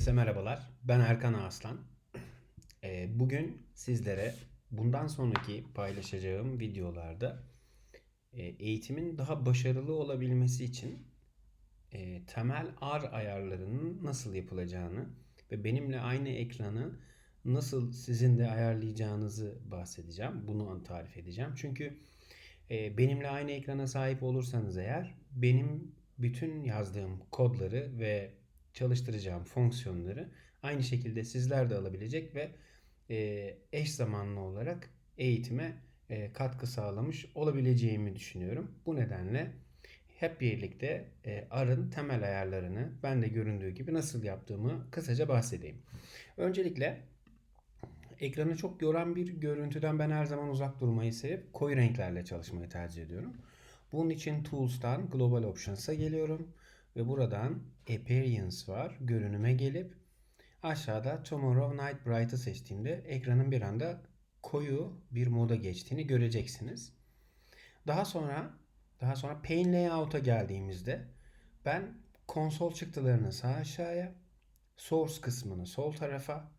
Herkese merhabalar. Ben Erkan Aslan. Ee, Bugün sizlere bundan sonraki paylaşacağım videolarda e, eğitimin daha başarılı olabilmesi için e, temel R ayarlarının nasıl yapılacağını ve benimle aynı ekranı nasıl sizin de ayarlayacağınızı bahsedeceğim. Bunu tarif edeceğim. Çünkü e, benimle aynı ekrana sahip olursanız eğer benim bütün yazdığım kodları ve çalıştıracağım fonksiyonları aynı şekilde sizler de alabilecek ve e, eş zamanlı olarak eğitime e, katkı sağlamış olabileceğimi düşünüyorum. Bu nedenle hep birlikte e, R'ın temel ayarlarını ben de göründüğü gibi nasıl yaptığımı kısaca bahsedeyim. Öncelikle ekranı çok yoran bir görüntüden ben her zaman uzak durmayı sevip koyu renklerle çalışmayı tercih ediyorum. Bunun için Tools'tan Global Options'a geliyorum ve buradan Appearance var. Görünüme gelip aşağıda Tomorrow Night Bright'ı seçtiğimde ekranın bir anda koyu bir moda geçtiğini göreceksiniz. Daha sonra daha sonra Pane Layout'a geldiğimizde ben konsol çıktılarını sağ aşağıya, Source kısmını sol tarafa,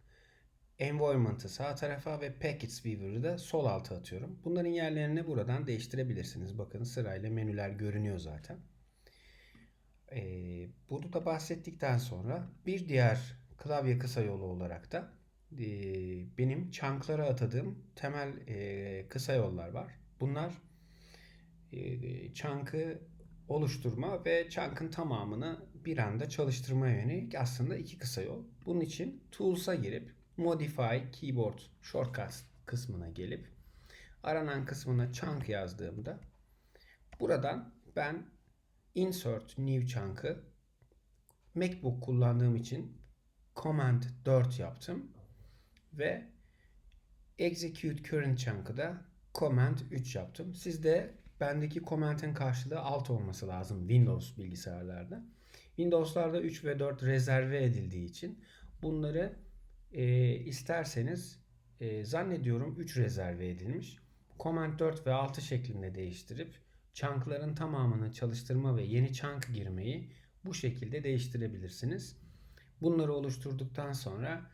Environment'ı sağ tarafa ve Package Viewer'ı da sol alta atıyorum. Bunların yerlerini buradan değiştirebilirsiniz. Bakın sırayla menüler görünüyor zaten. Ee, bunu da bahsettikten sonra bir diğer klavye kısa yolu olarak da e, benim chunk'lara atadığım temel e, kısa yollar var. Bunlar e, chunk'ı oluşturma ve chunk'ın tamamını bir anda çalıştırmaya yönelik aslında iki kısa yol. Bunun için Tools'a girip Modify Keyboard Shortcuts kısmına gelip aranan kısmına chunk yazdığımda buradan ben Insert New Chunk'ı MacBook kullandığım için Command 4 yaptım ve Execute Current Chunk'ı da Command 3 yaptım. Sizde bendeki Command'in karşılığı alt olması lazım Windows bilgisayarlarda. Windows'larda 3 ve 4 rezerve edildiği için bunları e, isterseniz e, zannediyorum 3 rezerve edilmiş. Command 4 ve 6 şeklinde değiştirip chunk'ların tamamını çalıştırma ve yeni chunk girmeyi bu şekilde değiştirebilirsiniz. Bunları oluşturduktan sonra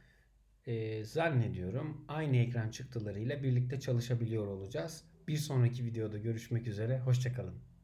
e, zannediyorum aynı ekran çıktılarıyla birlikte çalışabiliyor olacağız. Bir sonraki videoda görüşmek üzere. Hoşçakalın.